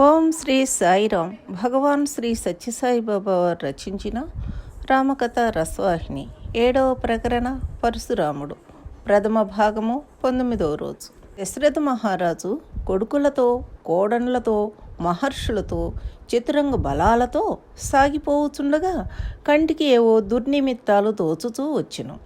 ఓం శ్రీ సాయిరామ్. భగవాన్ శ్రీ సత్యసాయిబాబా వారు రచించిన రామకథ రసవాహిని ఏడవ ప్రకరణ పరశురాముడు. ప్రథమ భాగము పంతొమ్మిదవ రోజు. దశరథ మహారాజు కొడుకులతో కోడన్లతో మహర్షులతో చతురంగ బలాలతో సాగిపోవుచుండగా కంటికి ఏవో దుర్నిమిత్తాలు తోచుతూ వచ్చును.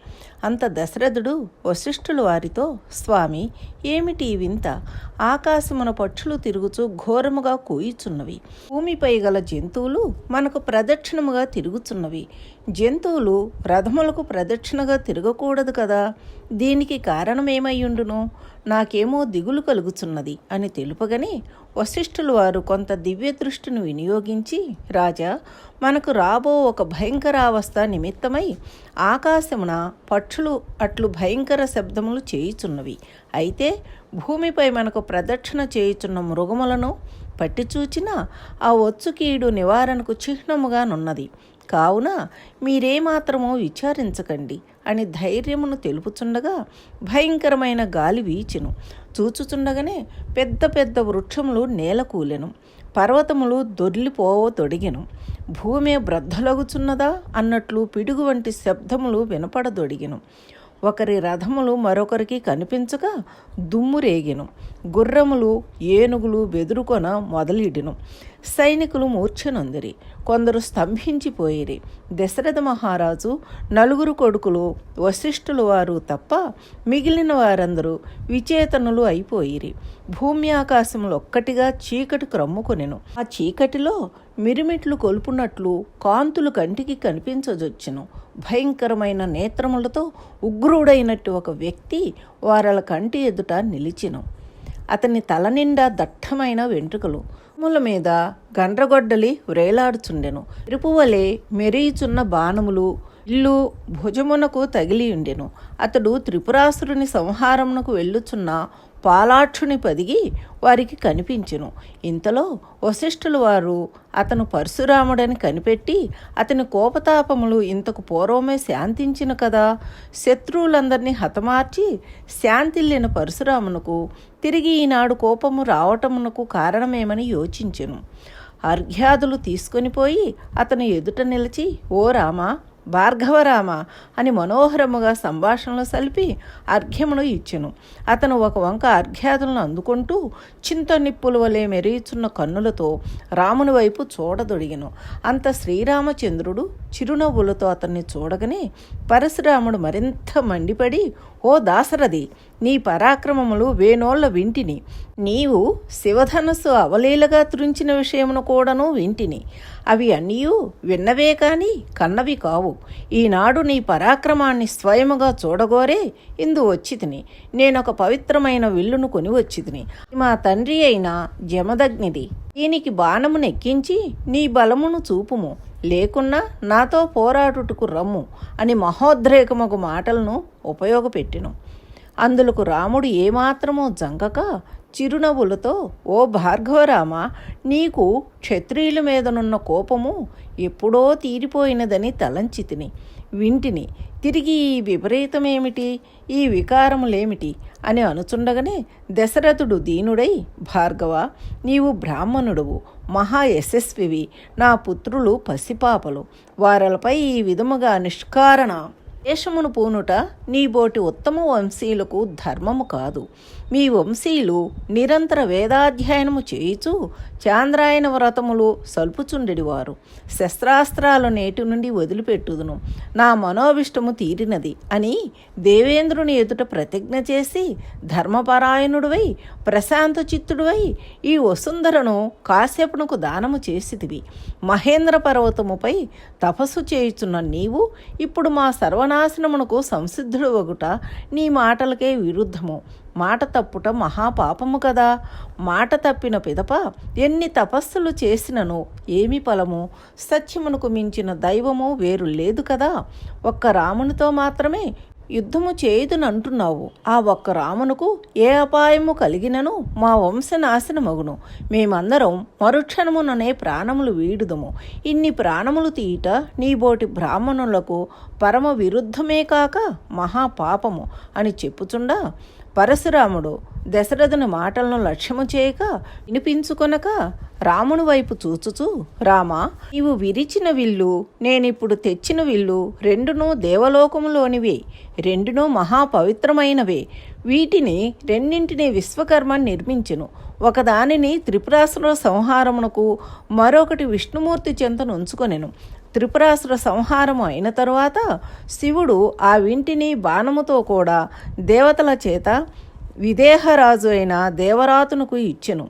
అంత దశరథుడు వశిష్ఠులు వారితో స్వామి ఏమిటి వింత? ఆకాశమున పక్షులు తిరుగుచూ ఘోరముగా కూయిచున్నవి. భూమిపై గల జంతువులు మనకు ప్రదక్షిణముగా తిరుగుచున్నవి. జంతువులు రథములకు ప్రదక్షిణగా తిరగకూడదు కదా? దీనికి కారణమేమయ్యుండును నాకేమో దిగులు కలుగుచున్నది అని తెలుపగానే వశిష్ఠులు వారు కొంత దివ్య దృష్టిని వినియోగించి రాజా మనకు రాబో ఒక భయంకరావస్థ నిమిత్తమై ఆకాశమున పక్షులు అట్లు భయంకర శబ్దములు చేయుచున్నవి. అయితే భూమిపై మనకు ప్రదక్షిణ చేయుచున్న మృగములను పట్టిచూచిన ఆ ఒత్సుకీడు నివారణకు చిహ్నముగానున్నది కావున మీరేమాత్రమో విచారించకండి అని ధైర్యమును తెలుపుచుండగా భయంకరమైన గాలి వీచెను. చూచుచుండగానే పెద్ద పెద్ద వృక్షములు నేలకూలెను పర్వతములు దొర్లిపోవ తొడిగెను. భూమి బ్రద్దలగుచున్నదా అన్నట్లు పిడుగు వంటి శబ్దములు వినపడదొడిగెను. ఒకరి రథములు మరొకరికి కనిపించక దుమ్మురేగిను. గుర్రములు ఏనుగులు బెదురుకొన మొదలిడిను సైనికులు మూర్ఛనొందిరి. కొందరు స్తంభించిపోయిరి. దశరథ మహారాజు నలుగురు కొడుకులు వశిష్ఠులు వారు తప్ప మిగిలిన వారందరూ విచేతనులు అయిపోయిరి. భూమి ఆకాశములు ఒక్కటిగా చీకటి క్రమ్ముకొనెను. ఆ చీకటిలో మిరుమిట్లు కొలుపునట్లు కాంతులు కంటికి కనిపించజొచ్చును. భయంకరమైన నేత్రములతో ఉగ్రుడైనట్టు ఒక వ్యక్తి వారల కంటి ఎదుట నిలిచెను. అతని తల నిండా దట్టమైన వెంట్రుకలు ముల మీద గండ్రగొడ్డలి వ్రేలాడుచుండెను. ఇరుపువలే మెరియుచున్న బాణములు ఇల్లు భుజమునకు తగిలియుండెను. అతడు త్రిపురాసురుని సంహారమునకు వెళ్ళుచున్న పాలాక్షుని పదిగి వారికి కనిపించెను. ఇంతలో వశిష్ఠులు వారు అతను పరశురాముడని కనిపెట్టి అతని కోపతాపములు ఇంతకు పూర్వమే శాంతించిన కదా. శత్రువులందరినీ హతమార్చి శాంతిల్లిన పరశురామునకు తిరిగి ఈనాడు కోపము రావటమునకు కారణమేమని యోచించెను. అర్ఘ్యాదులు తీసుకొని పోయి అతను ఎదుట నిలిచి ఓ రామా భార్గవరామ అని మనోహరముగా సంభాషణలు సలిపి అర్ఘ్యమును ఇచ్చెను. అతను ఒక వంక అర్ఘ్యాదులను అందుకుంటూ చింత నిప్పుల వలె మెరుగుచున్న కన్నులతో రాముని వైపు చూడదొడిగెను. అంత శ్రీరామచంద్రుడు చిరునవ్వులతో అతన్ని చూడగనే పరశురాముడు మరింత మండిపడి ఓ దాసరథి నీ పరాక్రమములు వేనోళ్ళ వింటిని. నీవు శివధనస్సు అవలీలగా త్రుంచిన విషయమును కూడాను వింటిని. అవి అన్నీయు విన్నవే కాని కన్నవి కావు. ఈనాడు నీ పరాక్రమాన్ని స్వయముగా చూడగోరే ఇందు వచ్చితిని. నేనొక పవిత్రమైన విల్లును కొని వచ్చితిని మా తండ్రి అయిన జమదగ్నిది దీనికి బాణము నెక్కించి నీ బలమును చూపుము. లేకున్నా నాతో పోరాడుటకు రమ్ము అని మహోద్రేకమగు మాటలను ఉపయోగపెట్టెను. అందులకు రాముడు ఏమాత్రమూ జంకక చిరునవ్వులతో ఓ భార్గవరామ నీకు క్షత్రియుల మీదనున్న కోపము ఎప్పుడో తీరిపోయినదని తలంచితిని. వింటిని తిరిగి ఈ విపరీతమేమిటి? ఈ వికారములేమిటి? అని అనుచుండగానే దశరథుడు దీనుడై భార్గవ నీవు బ్రాహ్మణుడువు మహా యశస్వివి నా పుత్రులు పసిపాపలు. వారలపై ఈ విధముగా నిష్కారణ దేశమును పూనుట నీ బోటి ఉత్తమ వంశీయులకు ధర్మము కాదు. మీ వంశీయులు నిరంతర వేదాధ్యయనము చేయుచు చాంద్రాయన వ్రతములు సల్పుచుండెడివారు. శస్త్రాస్త్రాలు నేటి నుండి వదిలిపెట్టుదును. నా మనోభిష్టము తీరినది అని దేవేంద్రుని ఎదుట ప్రతిజ్ఞ చేసి ధర్మపరాయణుడివై ప్రశాంత చిత్తుడివై ఈ వసుంధరను కాశ్యపునకు దానము చేసిదివి మహేంద్ర పర్వతముపై తపస్సు చేయుచున్న నీవు ఇప్పుడు మా సర్వనాశనమునకు సంసిద్ధుడు ఒకట నీ మాటలకే విరుద్ధము. మాట తప్పుట మహాపాపము కదా. మాట తప్పిన పిదప ఎన్ని తపస్సులు చేసినను? ఏమి ఫలము? సత్యమునకు మించిన దైవము వేరు లేదు కదా. ఒక్క రామునితో మాత్రమే యుద్ధము చేయుదునంటున్నావు. ఆ ఒక్క రామునకు ఏ అపాయము కలిగినను మా వంశనాశనమగును. మేమందరం మరుక్షణముననే ప్రాణములు వీడుదము. ఇన్ని ప్రాణములు తీయట నీబోటి బ్రాహ్మణులకు పరమ విరుద్ధమే కాక మహాపాపము అని చెప్పుచుండా పరశురాముడు దశరథుని మాటలను లక్ష్యము చేయక వినిపించుకొనక రాముని వైపు చూచుచూ రామా నీవు విరిచిన విల్లు నేనిప్పుడు తెచ్చిన విల్లు రెండునూ దేవలోకములోనివే రెండునూ మహాపవిత్రమైనవే. వీటిని రెండింటిని విశ్వకర్మ నిర్మించును. ఒకదానిని త్రిపురాసుర సంహారమునకు మరొకటి విష్ణుమూర్తి చెంతను ఉంచుకొనెను. త్రిపురాసుర సంహారము అయిన తరువాత శివుడు ఆ వింటిని బాణముతో కూడా దేవతల చేత విదేహరాజు అయిన దేవరాతునకు ఇచ్చెను.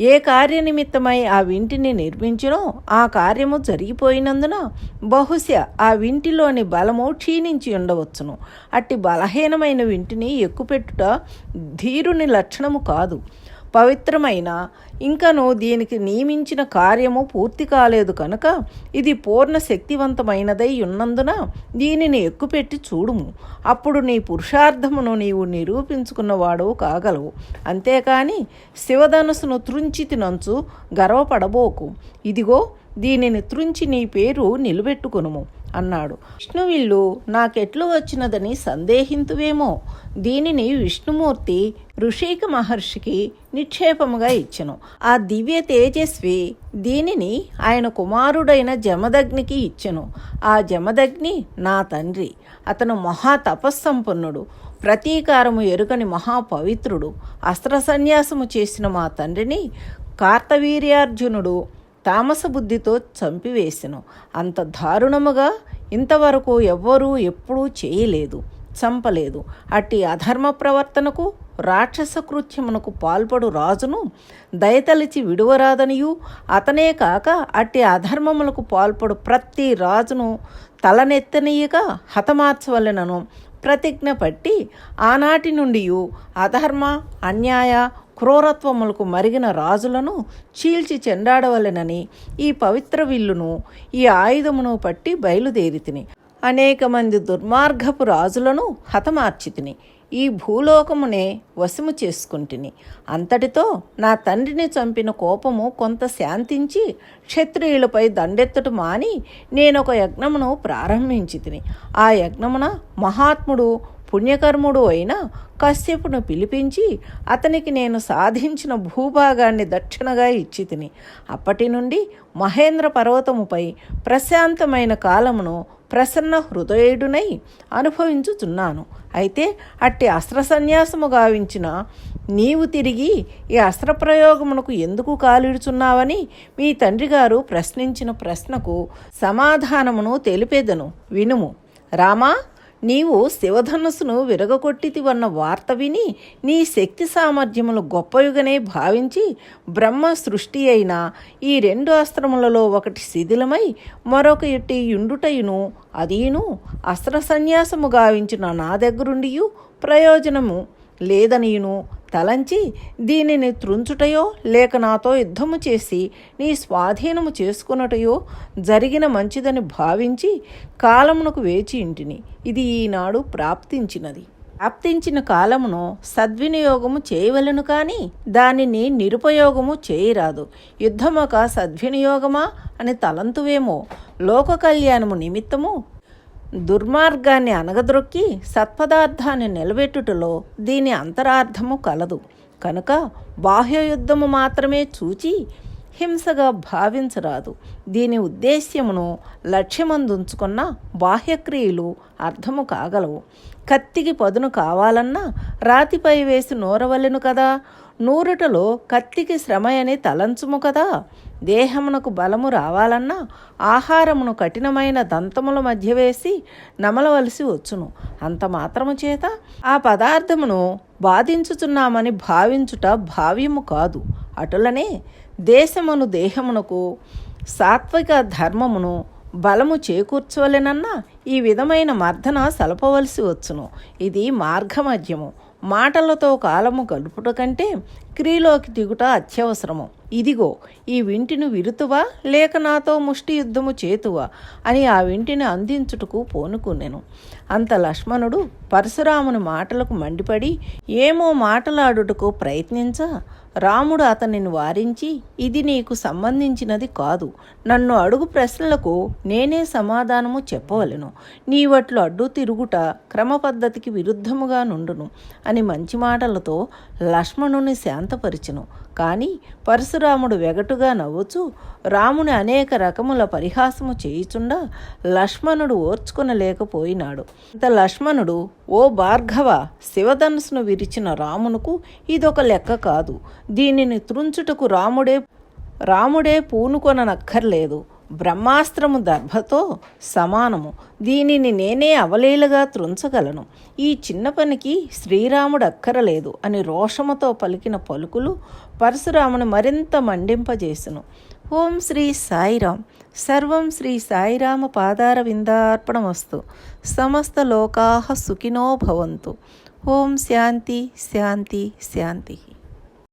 ఏ కార్యనిమిత్తమై ఆ వింటిని నిర్మించినో ఆ కార్యము జరిగిపోయినందున బహుశా ఆ వింటిలోని బలము క్షీణించి ఉండవచ్చును. అట్టి బలహీనమైన వింటిని ఎక్కుపెట్టుట ధీరుని లక్షణము కాదు. పవిత్రమైన. ఇంకను దీనికి నియమించిన కార్యము పూర్తి కాలేదు కనుక ఇది పూర్ణ శక్తివంతమైనదై ఉన్నందున దీనిని ఎక్కుపెట్టి చూడుము. అప్పుడు నీ పురుషార్థమును నీవు నిరూపించుకున్నవాడవు కాగలవు. అంతేకాని శివధనుసును త్రుంచి తినంచు గర్వపడబోకు. ఇదిగో దీనిని త్రుంచి నీ పేరు నిలబెట్టుకునుము. అన్నాడు. విష్ణువిల్లు నాకెట్లు వచ్చినదని సందేహింతువేమో. దీనిని విష్ణుమూర్తి ఋషిక మహర్షికి నిక్షేపముగా ఇచ్చెను. ఆ దివ్య తేజస్వి దీనిని ఆయన కుమారుడైన జమదగ్నికి ఇచ్చెను. ఆ జమదగ్ని నా తండ్రి. అతను మహా తపస్సంపన్నుడు. ప్రతీకారము ఎరుకని మహాపవిత్రుడు. అస్త్ర సన్యాసము చేసిన మా తండ్రిని కార్తవీర్యార్జునుడు తామస బుద్ధితో చంపివేసెను. అంత దారుణముగా ఇంతవరకు ఎవ్వరూ ఎప్పుడూ చేయలేదు చంపలేదు. అట్టి అధర్మ ప్రవర్తనకు రాక్షస కృత్యమునకు పాల్పడు రాజును దయతలిచి విడువరాదనియు. అతనే కాక అట్టి అధర్మములకు పాల్పడు ప్రతి రాజును తలనెత్తనీయగా హతమార్చవలెనను. ప్రతిజ్ఞ పట్టి ఆనాటి నుండి అధర్మ అన్యాయ క్రూరత్వములకు మరిగిన రాజులను చీల్చి చెండాడవలెనని ఈ పవిత్ర విల్లును ఈ ఆయుధమును పట్టి బయలుదేరితిని. అనేక మంది దుర్మార్గపు రాజులను హతమార్చితిని. ఈ భూలోకమునే వశము చేసుకుంటుని. అంతటితో నా తండ్రిని చంపిన కోపము కొంత శాంతించి క్షత్రియులపై దండెత్తుట మాని నేనొక యజ్ఞమును ప్రారంభించి తిని ఆ యజ్ఞమున మహాత్ముడు పుణ్యకర్ముడు అయిన కశ్యపును పిలిపించి అతనికి నేను సాధించిన భూభాగాన్ని దక్షిణగా ఇచ్చి తిని అప్పటి నుండి మహేంద్ర పర్వతముపై ప్రశాంతమైన కాలమును ప్రసన్న హృదయుడునై అనుభవించుచున్నాను. అయితే అట్టి అస్త్ర సన్యాసము గావించిన నీవు తిరిగి ఈ అస్త్రప్రయోగమునకు ఎందుకు కాలిడుచున్నావని మీ తండ్రి గారు ప్రశ్నించిన ప్రశ్నకు సమాధానమును తెలిపేదను. వినుము. రామా నీవు శివధనుస్సును విరగొట్టితివన్న వార్త విని నీ శక్తి సామర్థ్యములు గొప్పయుగనే భావించి బ్రహ్మ సృష్టి అయిన ఈ రెండు అస్త్రములలో ఒకటి శిథిలమై మరొక ఇట్టి యుండుటయును అదీను అస్త్ర సన్యాసము గావించిన నా దగ్గరుండియు ప్రయోజనము లేదనియును. తలంచి దీనిని త్రుంచుటయో లేక నాతో యుద్ధము చేసి నీ స్వాధీనము చేసుకున్నటయో జరిగిన మంచిదని భావించి కాలమునకు వేచి ఇంటిని. ఇది ఈనాడు ప్రాప్తించినది. ప్రాప్తించిన కాలమును సద్వినియోగము చేయవలను కానీ దానిని నిరుపయోగము చేయరాదు. యుద్ధమొక సద్వినియోగమా అని తలంతువేమో. లోక కళ్యాణము నిమిత్తము దుర్మార్గాన్ని అనగద్రొక్కి సత్పదార్థాన్ని నిలబెట్టుటలో దీని అంతరార్థము కలదు. కనుక బాహ్య యుద్ధము మాత్రమే చూచి హింసగా భావించరాదు. దీని ఉద్దేశ్యమును లక్ష్యమందుంచుకున్న బాహ్యక్రియలు అర్థము కాగలవు. కత్తికి పదును కావాలన్నా రాతిపై వేసి నూరవలెను కదా? నూరుటలో కత్తికి శ్రమ అని తలంచుము కదా? దేహమునకు బలము రావాలన్నా ఆహారమును కఠినమైన దంతముల మధ్య వేసి నమలవలసి వచ్చును. అంత మాత్రము చేత ఆ పదార్థమును బాధించుచున్నామని భావించుట భావ్యము కాదు. అటులనే దేశమును దేహమునకు సాత్విక ధర్మమును బలము చేకూర్చవలెనన్నా ఈ విధమైన మర్దన సలపవలసి వచ్చును. ఇది మార్గమధ్యము. మాటలతో కాలము గడుపుట కంటే క్రియలోకి దిగుట అత్యవసరము. ఇదిగో ఈ వింటిని విరుతువా? లేక నాతో ముష్టి యుద్ధము చేతువా? అని ఆ వింటిని అందించుటకు పోనుకునెను అంత లక్ష్మణుడు పరశురాముని మాటలకు మండిపడి ఏమో మాటలాడుటకు ప్రయత్నించ? రాముడు అతనిని వారించి ఇది నీకు సంబంధించినది కాదు. నన్ను అడుగు ప్రశ్నలకు నేనే సమాధానము చెప్పవలను. నీవట్లు అడ్డు తిరుగుట క్రమపద్ధతికి విరుద్ధముగా నుండును అని మంచి మాటలతో లక్ష్మణుని శాంతపరిచెను. కానీ పరశురాముడు వెగటుగా నవ్వుచూ రాముని అనేక రకముల పరిహాసము చేయుచుండా లక్ష్మణుడు ఓర్చుకొనలేకపోయినాడు. ఇంత లక్ష్మణుడు ఓ భార్గవ శివధనుసును విరిచిన రామునకు ఇదొక లెక్క కాదు. దీనిని త్రుంచుటకు రాముడే రాముడే పూనుకొననక్కర్లేదు. బ్రహ్మాస్త్రము దర్భతో సమానము. దీనిని నేనే అవలీలగా త్రుంచగలను. ఈ చిన్న పనికి శ్రీరాముడు అక్కరలేదు అని రోషముతో పలికిన పలుకులు పరశురాముని మరింత మండింపజేసును. ఓం శ్రీ సాయిరాం సర్వం శ్రీ సాయిరామ పాదార విందార్పణమస్తు సమస్త లోకా సుఖినో భవంతు. ఓం శాంతి శాంతి శాంతి.